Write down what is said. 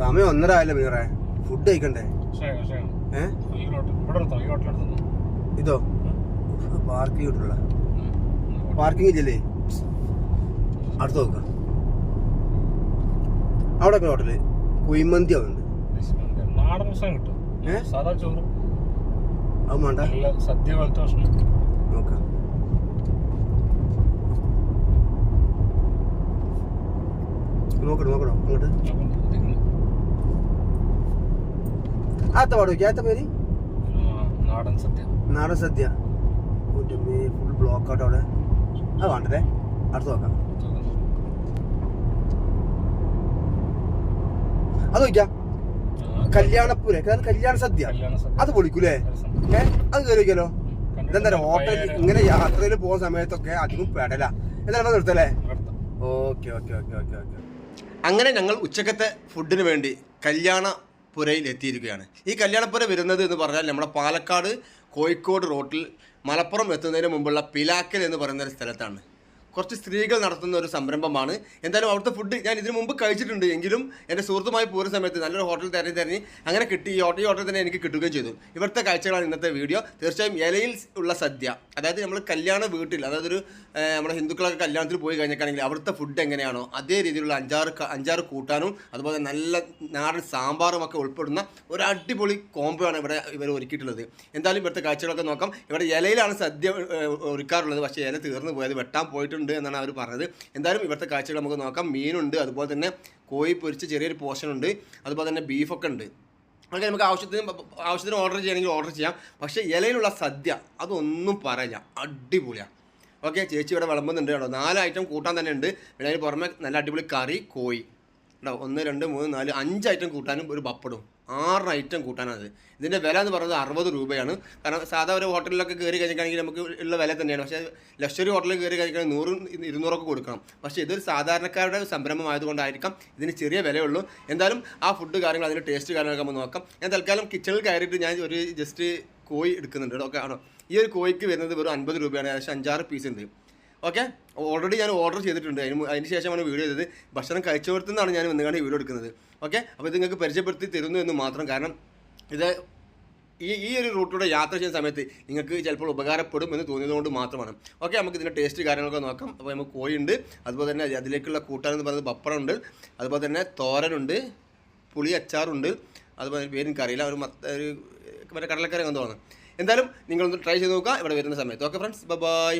സമയം ഒന്നര ആയില്ല മീറേ ഫുഡ് കഴിക്കണ്ടേ? ഇതോ? പാർക്കിംഗ് ഇട്ടുള്ള പാർക്കിംഗ് ഇല്ലല്ലേ അടുത്ത് നോക്ക. അവിടെ ഒക്കെ ഹോട്ടൽ. കുയിമന്തി ആവുന്നുണ്ട് അത് വേണ്ട. സദ്യ പോലത്തെ ഭക്ഷണം. നോക്കാം. നോക്കണോ അങ്ങോട്ട്. നോക്കി ആത്ത പേര്? ആ, നാടൻ സദ്യ. നാടൻ സദ്യ. ഫുൾ ബ്ലോക്ക് ആട്ടോ അവിടെ. അത് വേണ്ടതേ. അടുത്ത് നോക്കാം. അത് നോക്കാം കല്യാണപ്പൂരെ. കല്യാണ സദ്യ. കല്യാണ. അത് പൊളിക്കൂലേ. ഏ അത് കയറി നോക്കിയാലോ ഹോട്ടലിൽ ഇതെന്താ പഴയ- ഇങ്ങനെ യാത്രയിൽ പോകുന്ന സമയത്തൊക്കെ അധികം പെടല. എന്താണ് നിർത്തല്ലേ. Okay okay okay okay okay. അങ്ങനെ ഞങ്ങൾ ഉച്ചക്കത്തെ ഫുഡിന് വേണ്ടി കല്യാണപുരയിൽ എത്തിയിരിക്കുകയാണ് ഈ കല്യാണപ്പുര വരുന്നത് എന്ന് പറഞ്ഞാൽ നമ്മുടെ പാലക്കാട് കോഴിക്കോട് റോട്ടിൽ മലപ്പുറം എത്തുന്നതിന് മുമ്പുള്ള പിലാക്കൽ എന്ന് പറയുന്ന ഒരു സ്ഥലത്താണ്. കുറച്ച് സ്ത്രീകൾ നടത്തുന്ന ഒരു സംരംഭമാണ്. എന്തായാലും അവിടുത്തെ ഫുഡ് ഞാൻ ഇതിനു മുമ്പ് കഴിച്ചിട്ടുണ്ട് എങ്കിലും എന്റെ സുഹൃത്തുമായി പോരുന്ന സമയത്ത് നല്ലൊരു ഹോട്ടൽ തിരഞ്ഞ് തിരഞ്ഞ് അങ്ങനെ കിട്ടി. ഈ ഹോട്ടൽ ഹോട്ടൽ തന്നെ എനിക്ക് കിട്ടുകയും ചെയ്തു. ഇവിടുത്തെ കാഴ്ചകളാണ് ഇന്നത്തെ വീഡിയോ തീർച്ചയായും ഇലയിൽ ഉള്ള സദ്യ. അതായത് നമ്മൾ കല്യാണ വീട്ടിൽ അതായത് ഒരു നമ്മുടെ ഹിന്ദുക്കളൊക്കെ കല്യാണത്തിൽ പോയി കഴിഞ്ഞിട്ടാണെങ്കിൽ അവിടുത്തെ ഫുഡ് എങ്ങനെയാണോ അതേ രീതിയിലുള്ള അഞ്ചാറ് അഞ്ചാറ് കൂട്ടാനും അതുപോലെ നല്ല നാടൻ സാമ്പാറും ഒക്കെ ഉൾപ്പെടുന്ന ഒരു അടിപൊളി കോംബോ ആണ് ഇവിടെ ഇവർ ഒരുക്കിയിട്ടുള്ളത്. എന്തായാലും ഇവിടുത്തെ കാഴ്ചകളൊക്കെ നോക്കാം. ഇവിടെ ഇലയിലാണ് സദ്യ ഒരുക്കാറുള്ളത്. പക്ഷേ ഇല തീർന്നു പോയത് വെട്ടാൻ പോയിട്ടുണ്ട്. എന്നാണ് അവർ പറഞ്ഞത്. എന്തായാലും ഇവിടുത്തെ കാഴ്ചകൾ നമുക്ക് നോക്കാം. മീനുണ്ട് അതുപോലെ തന്നെ കോഴി പൊരിച്ച് ചെറിയൊരു പോർഷൻ ഉണ്ട് അതുപോലെ തന്നെ ബീഫൊക്കെ ഉണ്ട്. അങ്ങനെ നമുക്ക് ആവശ്യത്തിന് ആവശ്യത്തിന് ഓർഡർ ചെയ്യണമെങ്കിൽ ഓർഡർ ചെയ്യാം. പക്ഷേ ഇലയിലുള്ള സദ്യ അതൊന്നും പറയില്ല. അടിപൊളിയാണ് ഓക്കെ ചേച്ചി ഇവിടെ വിളമ്പുന്നുണ്ട് കേട്ടോ. നാല് ഐറ്റം കൂട്ടാൻ തന്നെ ഉണ്ട് പിന്നെ അതിന് പുറമെ നല്ല അടിപൊളി കറി കോഴി. കേട്ടോ ഒന്ന് രണ്ട് മൂന്ന് നാല് അഞ്ച് ഐറ്റം കൂട്ടാനും ഒരു പപ്പടും ആറ് ഐറ്റം കൂട്ടാനാണ് ഇതിന്റെ വില എന്ന് പറയുന്നത് അറുപത് രൂപയാണ്. കാരണം സാധാ ഒരു ഹോട്ടലിലൊക്കെ കയറി കഴിഞ്ഞിട്ടാണെങ്കിൽ നമുക്ക് ഉള്ള വില തന്നെയാണ്. പക്ഷേ ലക്ഷറി ഹോട്ടലിൽ കയറി കഴിക്കണമെങ്കിൽ നൂറും ഇരുന്നൂറൊക്കെ കൊടുക്കണം. പക്ഷേ ഇതൊരു സാധാരണക്കാരുടെ സംരംഭം ആയതുകൊണ്ടായിരിക്കാം ഇതിന് ചെറിയ വിലയുള്ളൂ. എന്തായാലും ആ ഫുഡ് കാര്യങ്ങൾ അതിന്റെ ടേസ്റ്റ് കാര്യങ്ങളൊക്കെ നമുക്ക് നോക്കാം. ഞാൻ തൽക്കാലം കിച്ചണിൽ കയറിയിട്ട് ഞാൻ ഒരു ജസ്റ്റ് കോഴി എടുക്കുന്നുണ്ട്. ഓക്കെ ആണോ? ഈ ഒരു കോഴിക്ക് വരുന്നത് വെറും അൻപത് രൂപയാണ്. ഏകദേശം അഞ്ചാറ് പീസ് ഉണ്ട്. ഓക്കെ? ഓൾറെഡി ഞാൻ ഓർഡർ ചെയ്തിട്ടുണ്ട്. അതിന് അതിന് ശേഷമാണ് വീഡിയോ ചെയ്തത്. ഭക്ഷണം കഴിച്ചു കൊടുത്തുനിന്നാണ് ഞാൻ വന്നുകൊണ്ട് വീഡിയോ എടുക്കുന്നത്. ഓക്കെ? അപ്പോൾ ഇത് നിങ്ങൾക്ക് പരിചയപ്പെടുത്തി തരുന്നു എന്ന് മാത്രം. കാരണം ഇത് ഈ ഈ ഒരു റൂട്ടിലൂടെ യാത്ര ചെയ്യുന്ന സമയത്ത് നിങ്ങൾക്ക് ചിലപ്പോൾ ഉപകാരപ്പെടും എന്ന് തോന്നിയതുകൊണ്ട് മാത്രമാണ്. ഓക്കെ? നമുക്ക് ഇതിന്റെ ടേസ്റ്റ് കാര്യങ്ങളൊക്കെ നോക്കാം. അപ്പോൾ നമുക്ക് കോഴിയുണ്ട്. അതുപോലെ തന്നെ അതിലേക്കുള്ള കൂട്ടാൻ എന്ന് പറയുന്നത് പപ്പടമുണ്ട്. അതുപോലെ തന്നെ തോരനുണ്ട്. പുളി അച്ചാറുണ്ട്. അതുപോലെ പേരെനിക്ക് അറിയില്ല ഒരു മത്ത ഒരു മറ്റേ കടലക്കറി തോന്നുന്നു. എന്തായാലും നിങ്ങളൊന്ന് ട്രൈ ചെയ്ത് നോക്കുക. ഇവിടെ വരുന്ന സമയത്ത്. Okay friends bye